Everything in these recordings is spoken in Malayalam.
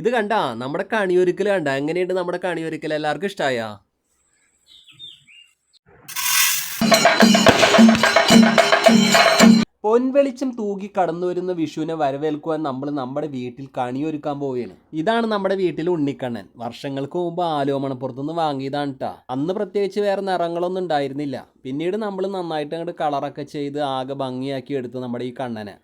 ഇത് കണ്ട നമ്മുടെ കണിയൊരുക്കൽ കണ്ട. എങ്ങനെയുണ്ട് നമ്മുടെ കണിയൊരുക്കൽ എല്ലാവർക്കും ഇഷ്ടമായ പൊൻവെളിച്ചം തൂകി കടന്നു വരുന്ന വിഷുവിനെ വരവേൽക്കുവാൻ നമ്മൾ നമ്മുടെ വീട്ടിൽ കണിയൊരുക്കാൻ പോവുകയാണ്. ഇതാണ് നമ്മുടെ വീട്ടിൽ ഉണ്ണിക്കണ്ണൻ. വർഷങ്ങൾക്ക് മുമ്പ് ആലോമണപ്പുറത്തുനിന്ന് വാങ്ങിയതാണ് കേട്ടോ അന്ന് പ്രത്യേകിച്ച് വേറെ നിറങ്ങളൊന്നും ഉണ്ടായിരുന്നില്ല. പിന്നീട് നമ്മൾ നന്നായിട്ട് അങ്ങോട്ട് കളറൊക്കെ ചെയ്ത് ആകെ ഭംഗിയാക്കി എടുത്തു നമ്മുടെ ഈ കണ്ണനെ.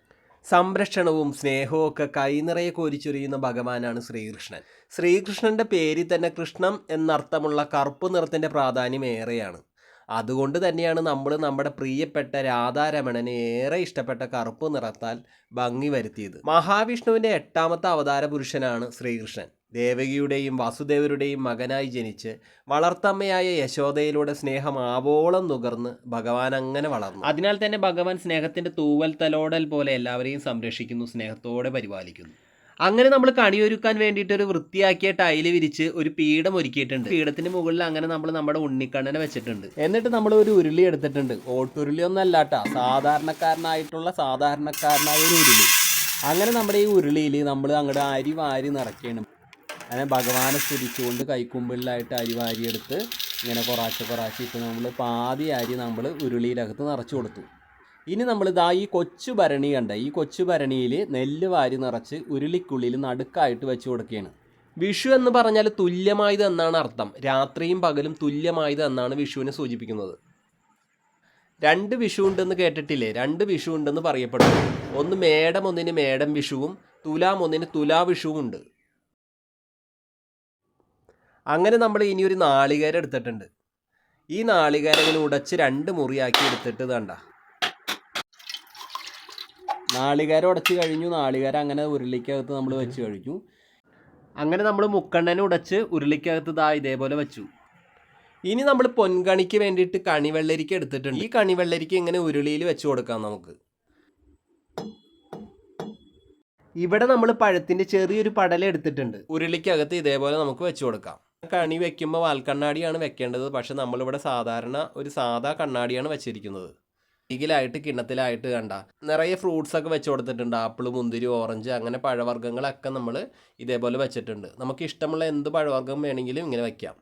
സംരക്ഷണവും സ്നേഹവും ഒക്കെ കൈനിറയെ കോരിച്ചൊരിയുന്ന ഭഗവാനാണ് ശ്രീകൃഷ്ണൻ. ശ്രീകൃഷ്ണന്റെ പേരിൽ തന്നെ കൃഷ്ണം എന്നർത്ഥമുള്ള കറുപ്പ് നിറത്തിന്റെ പ്രാധാന്യം ഏറെയാണ്. അതുകൊണ്ട് തന്നെയാണ് നമ്മൾ നമ്മുടെ പ്രിയപ്പെട്ട രാധാരമണനെ ഏറെ ഇഷ്ടപ്പെട്ട കറുപ്പ് നിറത്താൽ ഭംഗി വരുത്തിയത്. മഹാവിഷ്ണുവിന്റെ എട്ടാമത്തെ അവതാര പുരുഷനാണ് ശ്രീകൃഷ്ണൻ. ദേവകിയുടെയും വാസുദേവരുടെയും മകനായി ജനിച്ച് വളർത്തമ്മയായ യശോദയിലൂടെ സ്നേഹം ആവോളം നുകർന്ന് ഭഗവാൻ അങ്ങനെ വളർന്നു. അതിനാൽ തന്നെ ഭഗവാൻ സ്നേഹത്തിന്റെ തൂവൽ തലോടൽ പോലെ എല്ലാവരെയും സംരക്ഷിക്കുന്നു സ്നേഹത്തോടെ പരിപാലിക്കുന്നു. അങ്ങനെ നമ്മൾ കണിയൊരുക്കാൻ വേണ്ടിയിട്ട് ഒരു വൃത്തിയാക്കിയ ടൈൽ വിരിച്ച് ഒരു പീഠം ഒരുക്കിയിട്ടുണ്ട്. പീഠത്തിന് മുകളിൽ അങ്ങനെ നമ്മൾ നമ്മുടെ ഉണ്ണിക്കണ്ണനെ വെച്ചിട്ടുണ്ട്. എന്നിട്ട് നമ്മൾ ഒരു ഉരുളി എടുത്തിട്ടുണ്ട്. ഓട്ടുരുളി ഒന്നും അല്ലാട്ടാ സാധാരണക്കാരനായിട്ടുള്ള സാധാരണക്കാരനായ ഒരു ഉരുളി. അങ്ങനെ നമ്മുടെ ഈ ഉരുളിയിൽ നമ്മൾ അങ്ങോട്ട് അരി വാരി നിറയ്ക്കണം അങ്ങനെ ഭഗവാനെ സ്തുതിച്ചുകൊണ്ട് കൈക്കുമ്പിളിലായിട്ട് അരി വാരിയെടുത്ത് ഇങ്ങനെ കുറാശെ കുറാശെ ഇപ്പോൾ നമ്മൾ പാതി അരി നമ്മൾ ഉരുളിയിലകത്ത് നിറച്ചു കൊടുത്തു. ഇനി നമ്മൾ ഇതാ ഈ കൊച്ചു ഭരണി കണ്ട ഈ കൊച്ചു ഭരണിയിൽ നെല്ല് വാരി നിറച്ച് ഉരുളിക്കുള്ളിൽ നടുക്കായിട്ട് വെച്ച് കൊടുക്കുകയാണ്. വിഷു എന്ന് പറഞ്ഞാൽ തുല്യമായത് എന്നാണ് അർത്ഥം. രാത്രിയും പകലും തുല്യമായത് എന്നാണ് വിഷുവിനെ സൂചിപ്പിക്കുന്നത്. രണ്ട് വിഷു ഉണ്ടെന്ന് കേട്ടിട്ടില്ലേ? രണ്ട് വിഷു ഉണ്ടെന്ന് പറയപ്പെടുന്നു. ഒന്ന് മേടം ഒന്നിന് മേടം വിഷുവും തുലാം ഒന്നിന് തുലാ വിഷുവും ഉണ്ട് അങ്ങനെ നമ്മൾ ഇനി ഒരു നാളികേരം എടുത്തിട്ടുണ്ട്. ഈ നാളികേരം ഇങ്ങനെ ഉടച്ച് രണ്ട് മുറിയാക്കി എടുത്തിട്ട് ഇതണ്ട. നാളികേരം ഉടച്ച് കഴിഞ്ഞു. നാളികേരം അങ്ങനെ ഉരുളിക്കകത്ത് നമ്മൾ വെച്ച് കഴിഞ്ഞു. അങ്ങനെ നമ്മൾ മുക്കണ്ണനെ ഉടച്ച് ഉരുളിക്കകത്ത് ഇതാ ഇതേപോലെ വെച്ചു. ഇനി നമ്മൾ പൊൻകണിക്ക് വേണ്ടിയിട്ട് കണിവെള്ളരിക്ക എടുത്തിട്ടുണ്ട്. ഈ കണിവെള്ളരിക്ക ഇങ്ങനെ ഉരുളിയിൽ വെച്ച് കൊടുക്കാം നമുക്ക്. ഇവിടെ നമ്മൾ പഴത്തിന്റെ ചെറിയൊരു പടല എടുത്തിട്ടുണ്ട്. ഉരുളിക്കകത്ത് ഇതേപോലെ നമുക്ക് വെച്ച് കൊടുക്കാം. കണി വെക്കുമ്പോൾ വാൽക്കണ്ണാടിയാണ് വെക്കേണ്ടത്. പക്ഷെ നമ്മളിവിടെ സാധാരണ ഒരു സാധാ കണ്ണാടിയാണ് വെച്ചിരിക്കുന്നത്. ഇതിലായിട്ട് കിണ്ണത്തിലായിട്ട് കണ്ട. നിറയെ ഫ്രൂട്ട്സ് ഒക്കെ വെച്ച് കൊടുത്തിട്ടുണ്ട്. ആപ്പിൾ മുന്തിരി ഓറഞ്ച് അങ്ങനെ പഴവർഗങ്ങളൊക്കെ നമ്മൾ ഇതേപോലെ വെച്ചിട്ടുണ്ട്. നമുക്ക് ഇഷ്ടമുള്ള എന്ത് പഴവർഗം വേണമെങ്കിലും ഇങ്ങനെ വെക്കാം.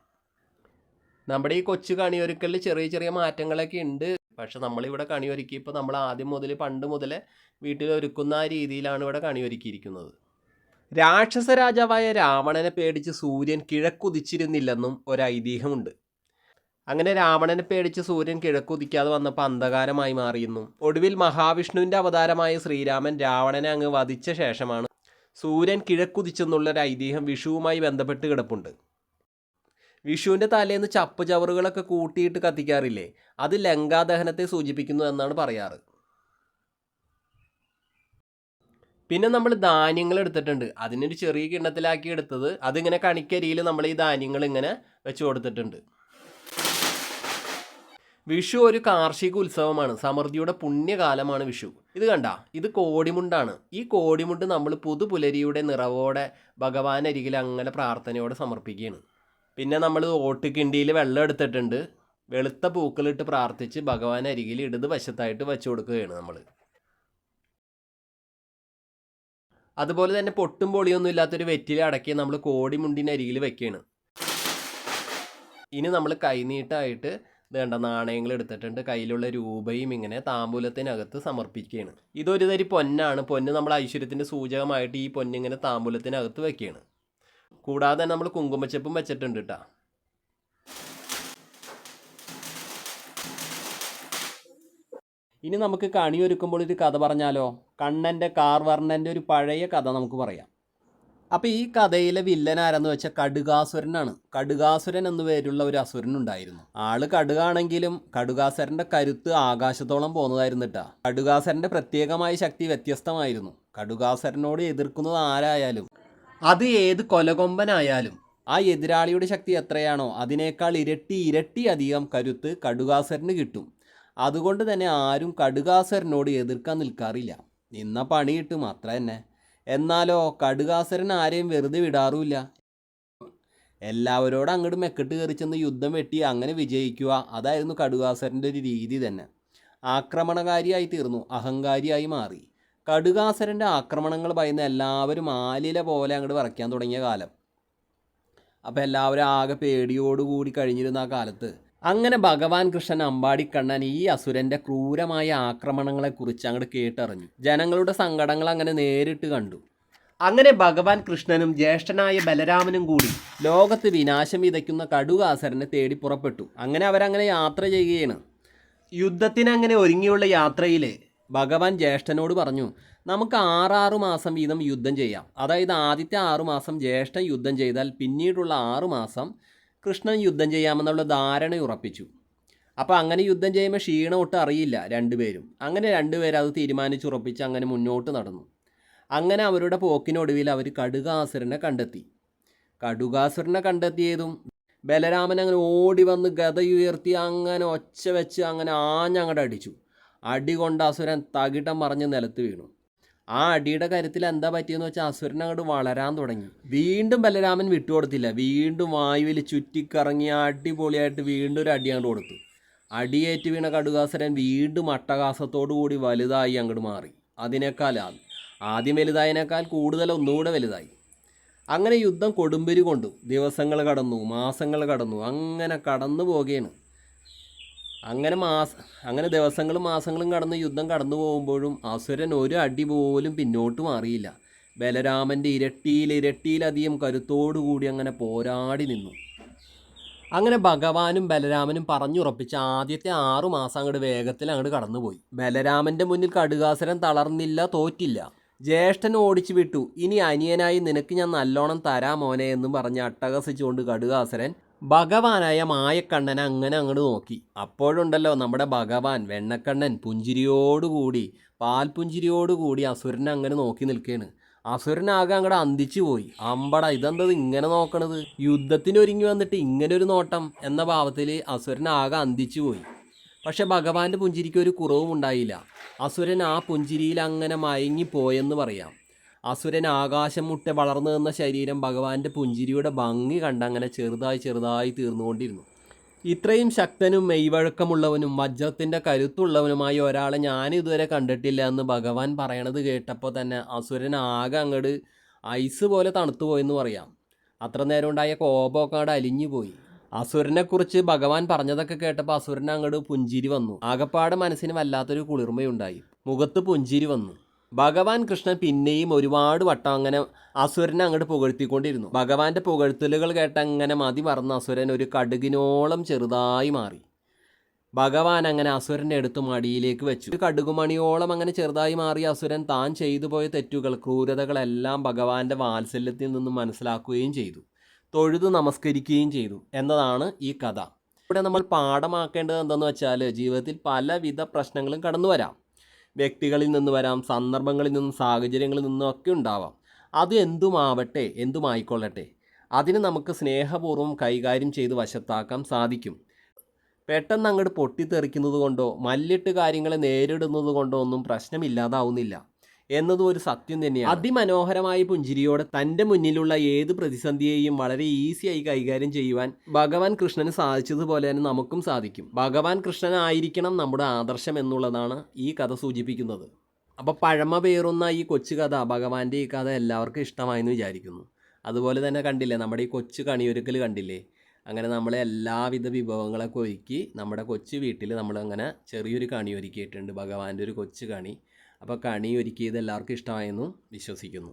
നമ്മുടെ ഈ കൊച്ചു കണിയൊരുക്കലിൽ ചെറിയ ചെറിയ മാറ്റങ്ങളൊക്കെ ഉണ്ട്. പക്ഷെ നമ്മളിവിടെ കണിയൊരുക്കി ഇപ്പോൾ നമ്മൾ ആദ്യം മുതൽ പണ്ട് മുതലേ വീട്ടിൽ ഒരുക്കുന്ന രീതിയിലാണ് ഇവിടെ കണിയൊരുക്കിയിരിക്കുന്നത്. രാക്ഷസ രാജാവായ രാവണനെ പേടിച്ച് സൂര്യൻ കിഴക്കുതിച്ചിരുന്നില്ലെന്നും ഒരു ഐതിഹ്യമുണ്ട് അങ്ങനെ രാവണനെ പേടിച്ച് സൂര്യൻ കിഴക്കുതിക്കാതെ വന്നപ്പോൾ അന്ധകാരമായി മാറിയെന്നും ഒടുവിൽ മഹാവിഷ്ണുവിന്റെ അവതാരമായ ശ്രീരാമൻ രാവണനെ അങ്ങ് വധിച്ച ശേഷമാണ് സൂര്യൻ കിഴക്കുതിച്ചെന്നുള്ളൊരു ഐതിഹ്യം വിഷുവുമായി ബന്ധപ്പെട്ട് കിടപ്പുണ്ട്. വിഷുവിന്റെ തലേന്ന് ചപ്പ് ചവറുകളൊക്കെ കൂട്ടിയിട്ട് കത്തിക്കാറില്ലേ അത് ലങ്കാദഹനത്തെ സൂചിപ്പിക്കുന്നു എന്നാണ് പറയാറ്. പിന്നെ നമ്മൾ ധാന്യങ്ങൾ എടുത്തിട്ടുണ്ട്. അതിനൊരു ചെറിയ കിണ്ണത്തിലാക്കി എടുത്തത്. അതിങ്ങനെ കണിക്കരിയിൽ നമ്മൾ ഈ ധാന്യങ്ങൾ ഇങ്ങനെ വെച്ച് കൊടുത്തിട്ടുണ്ട്. വിഷു ഒരു കാർഷിക ഉത്സവമാണ്. സമൃദ്ധിയുടെ പുണ്യകാലമാണ് വിഷു. ഇത് കണ്ട ഇത് കോടിമുണ്ടാണ്. ഈ കോടിമുണ്ട് നമ്മൾ പുതുപുലരിയുടെ നിറവോടെ ഭഗവാനരികിൽ അങ്ങനെ പ്രാർത്ഥനയോടെ സമർപ്പിക്കുകയാണ്. പിന്നെ നമ്മൾ ഓട്ടുകിണ്ടിയിൽ വെള്ളം എടുത്തിട്ടുണ്ട്. വെളുത്ത പൂക്കളിട്ട് പ്രാർത്ഥിച്ച് ഭഗവാൻ അരികിൽ ഇടത് വശത്തായിട്ട് വെച്ചു കൊടുക്കുകയാണ് നമ്മൾ. അതുപോലെ തന്നെ പൊട്ടും പൊളിയൊന്നും ഇല്ലാത്തൊരു വെറ്റില അടക്കി നമ്മൾ കോടിമുണ്ടിന്റെ അരികിൽ വെക്കുകയാണ്. ഇനി നമ്മൾ കൈനീട്ടായിട്ട് വേണ്ട നാണയങ്ങൾ എടുത്തിട്ടുണ്ട്. കയ്യിലുള്ള രൂപയും ഇങ്ങനെ താമ്പൂലത്തിനകത്ത് സമർപ്പിക്കുകയാണ്. ഇതൊരു തരി പൊന്നാണ്. പൊന്ന് നമ്മൾ ഐശ്വര്യത്തിന്റെ സൂചകമായിട്ട് ഈ പൊന്നിങ്ങനെ താമ്പൂലത്തിനകത്ത് വെക്കുകയാണ്. കൂടാതെ നമ്മൾ കുങ്കുമച്ചപ്പും വെച്ചിട്ടുണ്ട് കേട്ടോ ഇനി നമുക്ക് കണിയൊരുക്കുമ്പോൾ ഒരു കഥ പറഞ്ഞാലോ? കണ്ണന്റെ കാർവർണന്റെ ഒരു പഴയ കഥ നമുക്ക് പറയാം. അപ്പോൾ ഈ കഥയിലെ വില്ലൻ ആരെന്ന് വെച്ചാൽ കടുകാസുരനാണ്. കടുകാസുരൻ എന്നു പേരുള്ള ഒരു അസുരൻ ഉണ്ടായിരുന്നു. ആൾ കടുകാണെങ്കിലും കടുകാസുരന്റെ കരുത്ത് ആകാശത്തോളം പോകുന്നതായിരുന്നു കേട്ടാ കടുകാസുരന്റെ പ്രത്യേകമായ ശക്തി വ്യത്യസ്തമായിരുന്നു. കടുകാസുരനോട് എതിർക്കുന്നത് ആരായാലും അത് ഏത് കൊലകൊമ്പനായാലും ആ എതിരാളിയുടെ ശക്തി എത്രയാണോ അതിനേക്കാൾ ഇരട്ടി ഇരട്ടി അധികം കരുത്ത് കടുകാസുരന് കിട്ടും. അതുകൊണ്ട് തന്നെ ആരും കടുകാസരനോട് എതിർക്കാൻ നിൽക്കാറില്ല. നിന്ന പണി കിട്ടും അത്ര തന്നെ. എന്നാലോ കടുകാസരൻ ആരെയും വെറുതെ വിടാറുമില്ല. എല്ലാവരോടും അങ്ങോട്ട് മെക്കെട്ട് കയറി ചെന്ന് യുദ്ധം വെട്ടി അങ്ങനെ വിജയിക്കുക അതായിരുന്നു കടുകാസുരന്റെ ഒരു രീതി തന്നെ. ആക്രമണകാരിയായി തീർന്നു അഹങ്കാരിയായി മാറി. കടുകാസരന്റെ ആക്രമണങ്ങൾ ഭയന്ന് എല്ലാവരും ആലില പോലെ അങ്ങോട്ട് വരയ്ക്കാൻ തുടങ്ങിയ കാലം. അപ്പോൾ എല്ലാവരും ആകെ പേടിയോടുകൂടി കഴിഞ്ഞിരുന്ന ആ കാലത്ത് അങ്ങനെ ഭഗവാൻ കൃഷ്ണൻ അമ്പാടിക്കണ്ണൻ ഈ അസുരന്റെ ക്രൂരമായ ആക്രമണങ്ങളെക്കുറിച്ച് അങ്ങോട്ട് കേട്ടറിഞ്ഞു. ജനങ്ങളുടെ സങ്കടങ്ങൾ അങ്ങനെ നേരിട്ട് കണ്ടു. അങ്ങനെ ഭഗവാൻ കൃഷ്ണനും ജ്യേഷ്ഠനായ ബലരാമനും കൂടി ലോകത്ത് വിനാശം വിതയ്ക്കുന്ന കടുകാസരനെ തേടി പുറപ്പെട്ടു. അങ്ങനെ അവരങ്ങനെ യാത്ര ചെയ്യുകയാണ്. യുദ്ധത്തിനങ്ങനെ ഒരുങ്ങിയുള്ള യാത്രയിൽ ഭഗവാൻ ജ്യേഷ്ഠനോട് പറഞ്ഞു നമുക്ക് ആറാറ് മാസം വീതം യുദ്ധം ചെയ്യാം. അതായത് ആദ്യത്തെ ആറു മാസം ജ്യേഷ്ഠൻ യുദ്ധം ചെയ്താൽ പിന്നീടുള്ള ആറു മാസം കൃഷ്ണൻ യുദ്ധം ചെയ്യാമെന്നുള്ള ധാരണ ഉറപ്പിച്ചു. അപ്പോൾ അങ്ങനെ യുദ്ധം ചെയ്യുമ്പോൾ ക്ഷീണം ഒട്ടും അറിയില്ല രണ്ടുപേരും. അങ്ങനെ രണ്ടുപേരും അത് തീരുമാനിച്ചുറപ്പിച്ച് അങ്ങനെ മുന്നോട്ട് നടന്നു. അങ്ങനെ അവരുടെ പോക്കിനൊടുവിൽ അവർ കടുകാസുരനെ കണ്ടെത്തി. കടുകാസുരനെ കണ്ടെത്തിയതും ബലരാമൻ അങ്ങനെ ഓടി വന്ന് ഗതയുയർത്തി അങ്ങനെ ഒച്ച വെച്ച് അങ്ങനെ ആഞ്ഞങ്ങടെ അടിച്ചു അടി കൊണ്ട് അസുരൻ തകിടം മറിഞ്ഞ് നിലത്ത് വീണു. ആ അടിയുടെ കാര്യത്തിൽ എന്താ പറ്റിയെന്ന് വെച്ചാൽ അസുരൻ അങ്ങോട്ട് വളരാൻ തുടങ്ങി. വീണ്ടും ബലരാമൻ വിട്ടുകൊടുത്തില്ല വീണ്ടും വായുവിൽ ചുറ്റിക്കറങ്ങി അടിപൊളിയായിട്ട് വീണ്ടും ഒരു അടി അങ്ങോട്ട് കൊടുത്തു. അടിയേറ്റ് വീണ കടുകാസുരൻ വീണ്ടും അട്ടകാസത്തോടു കൂടി വലുതായി അങ്ങോട്ട് മാറി. അതിനേക്കാൾ ആ- ആദ്യം വലുതായതിനേക്കാൾ കൂടുതൽ ഒന്നുകൂടെ വലുതായി. അങ്ങനെ യുദ്ധം കൊടുമ്പിരി കൊണ്ടു. ദിവസങ്ങൾ കടന്നു മാസങ്ങൾ കടന്നു. അങ്ങനെ കടന്നു പോകുകയാണ് അങ്ങനെ മാസ അങ്ങനെ ദിവസങ്ങളും മാസങ്ങളും കടന്ന് യുദ്ധം കടന്നു പോകുമ്പോഴും അസുരൻ ഒരു അടി പോലും പിന്നോട്ട് മാറിയില്ല. ബലരാമന്റെ ഇരട്ടിയിൽ ഇരട്ടിയിലധികം കരുത്തോടുകൂടി അങ്ങനെ പോരാടി നിന്നു. അങ്ങനെ ഭഗവാനും ബലരാമനും പറഞ്ഞുറപ്പിച്ച ആദ്യത്തെ ആറു മാസം അങ്ങോട്ട് വേഗത്തിൽ അങ്ങോട്ട് കടന്നുപോയി. ബലരാമന്റെ മുന്നിൽ കടുകാസുരൻ തളർന്നില്ല തോറ്റില്ല. ജ്യേഷ്ഠൻ ഓടിച്ചു വിട്ടു. ഇനി അനിയനായി നിനക്ക് ഞാൻ നല്ലോണം തരാ മോനെ എന്നും പറഞ്ഞ് അട്ടഹസിച്ചുകൊണ്ട് കടുകാസുരൻ ഭഗവാനായ മായക്കണ്ണനെ അങ്ങനെ അങ്ങോട്ട് നോക്കി. അപ്പോഴുണ്ടല്ലോ നമ്മുടെ ഭഗവാൻ വെണ്ണക്കണ്ണൻ പുഞ്ചിരിയോടുകൂടി പാൽപുഞ്ചിരിയോടുകൂടി അസുരനെ അങ്ങനെ നോക്കി നിൽക്കുകയാണ് അസുരനാകെ അങ്ങോട്ട് അന്തിച്ചു പോയി. അമ്പട ഇതെന്തത് ഇങ്ങനെ നോക്കണത്? യുദ്ധത്തിന് ഒരുങ്ങി വന്നിട്ട് ഇങ്ങനെ ഒരു നോട്ടം എന്ന ഭാവത്തിൽ അസുരനാകെ അന്തിച്ചു പോയി. പക്ഷെ ഭഗവാന്റെ പുഞ്ചിരിക്ക് ഒരു കുറവും ഉണ്ടായില്ല അസുരൻ ആ പുഞ്ചിരിയിൽ അങ്ങനെ മയങ്ങിപ്പോയെന്ന് പറയാം. അസുരൻ ആകാശം മുട്ടെ വളർന്നു നിന്ന ശരീരം ഭഗവാന്റെ പുഞ്ചിരിയുടെ ഭംഗി കണ്ട് അങ്ങനെ ചെറുതായി ചെറുതായി തീർന്നുകൊണ്ടിരുന്നു. ഇത്രയും ശക്തനും മെയ്വഴക്കമുള്ളവനും വജ്രത്തിന്റെ കരുത്തുള്ളവനുമായ ഒരാളെ ഞാൻ ഇതുവരെ കണ്ടിട്ടില്ല എന്ന് ഭഗവാൻ പറയണത് കേട്ടപ്പോൾ തന്നെ അസുരൻ ആകെ അങ്ങോട്ട് ഐസ് പോലെ തണുത്തു പോയെന്ന് പറയാം. അത്ര നേരം ഉണ്ടായ കോപമൊക്കെ അങ്ങോട്ട് അലിഞ്ഞു പോയി. അസുരനെക്കുറിച്ച് ഭഗവാൻ പറഞ്ഞതൊക്കെ കേട്ടപ്പോൾ അസുരൻ അങ്ങോട്ട് പുഞ്ചിരി വന്നു. ആകപ്പാട് മനസ്സിന് വല്ലാത്തൊരു കുളിർമയുണ്ടായി. മുഖത്ത് പുഞ്ചിരി വന്നു. ഭഗവാൻ കൃഷ്ണൻ പിന്നെയും ഒരുപാട് വട്ടം അങ്ങനെ അസുരനെ അങ്ങോട്ട് പുകഴ്ത്തിക്കൊണ്ടിരുന്നു. ഭഗവാന്റെ പുകഴ്ത്തലുകൾ കേട്ട അങ്ങനെ മതി മറന്ന അസുരൻ ഒരു കടുകിനോളം ചെറുതായി മാറി. ഭഗവാൻ അങ്ങനെ അസുരന്റെ അടുത്ത് മടിയിലേക്ക് വെച്ചു. ഒരു കടുകുമണിയോളം അങ്ങനെ ചെറുതായി മാറി അസുരൻ താൻ ചെയ്തു പോയ തെറ്റുകൾ ക്രൂരതകളെല്ലാം ഭഗവാന്റെ വാത്സല്യത്തിൽ നിന്നും മനസ്സിലാക്കുകയും ചെയ്തു. തൊഴുതു നമസ്കരിക്കുകയും ചെയ്തു എന്നതാണ് ഈ കഥ. ഇവിടെ നമ്മൾ പാഠമാക്കേണ്ടത് എന്തെന്ന് വെച്ചാൽ ജീവിതത്തിൽ പലവിധ പ്രശ്നങ്ങളും കടന്നു വരാം വ്യക്തികളിൽ നിന്ന് വരാം സന്ദർഭങ്ങളിൽ നിന്നും സാഹചര്യങ്ങളിൽ നിന്നും ഒക്കെ ഉണ്ടാവാം. അത് എന്തുമാവട്ടെ എന്തുമായിക്കൊള്ളട്ടെ അതിന് നമുക്ക് സ്നേഹപൂർവം കൈകാര്യം ചെയ്ത് വശത്താക്കാൻ സാധിക്കും. പെട്ടെന്ന് അങ്ങോട്ട് പൊട്ടിത്തെറിക്കുന്നത് കൊണ്ടോ മല്ലിട്ട് കാര്യങ്ങളെ നേരിടുന്നത് കൊണ്ടോ ഒന്നും പ്രശ്നമില്ലാതാവുന്നില്ല. എന്നതും ഒരു സത്യം തന്നെയാണ്. അതിമനോഹരമായ പുഞ്ചിരിയോടെ തന്റെ മുന്നിലുള്ള ഏത് പ്രതിസന്ധിയെയും വളരെ ഈസിയായി കൈകാര്യം ചെയ്യുവാൻ ഭഗവാൻ കൃഷ്ണന് സാധിച്ചതുപോലെ തന്നെ നമുക്കും സാധിക്കും. ഭഗവാൻ കൃഷ്ണനായിരിക്കണം നമ്മുടെ ആദർശം എന്നുള്ളതാണ് ഈ കഥ സൂചിപ്പിക്കുന്നത്. അപ്പോൾ പഴമ പേറുന്ന ഈ കൊച്ചു കഥ ഭഗവാന്റെ ഈ കഥ എല്ലാവർക്കും ഇഷ്ടമായെന്ന് വിചാരിക്കുന്നു. അതുപോലെ തന്നെ കണ്ടില്ലേ നമ്മുടെ ഈ കൊച്ചു കണിയൊരുക്കൽ കണ്ടില്ലേ? അങ്ങനെ നമ്മളെ എല്ലാവിധ വിഭവങ്ങളൊക്കെ ഒരുക്കി നമ്മുടെ കൊച്ചു വീട്ടിൽ നമ്മളങ്ങനെ ചെറിയൊരു കണി ഒരുക്കിയിട്ടുണ്ട് ഭഗവാന്റെ ഒരു കൊച്ചു കണി. അപ്പോൾ കണി ഒരുക്കിയത് എല്ലാവർക്കും ഇഷ്ടമായെന്ന് വിശ്വസിക്കുന്നു.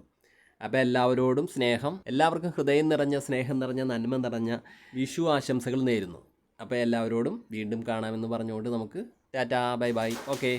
അപ്പോൾ എല്ലാവരോടും സ്നേഹം എല്ലാവർക്കും ഹൃദയം നിറഞ്ഞ സ്നേഹം നിറഞ്ഞ നന്മ നിറഞ്ഞ വിഷു ആശംസകൾ നേരുന്നു. അപ്പോൾ എല്ലാവരോടും വീണ്ടും കാണാമെന്ന് പറഞ്ഞുകൊണ്ട് നമുക്ക് ടാറ്റാ ബൈ ബൈ. ഓക്കെ.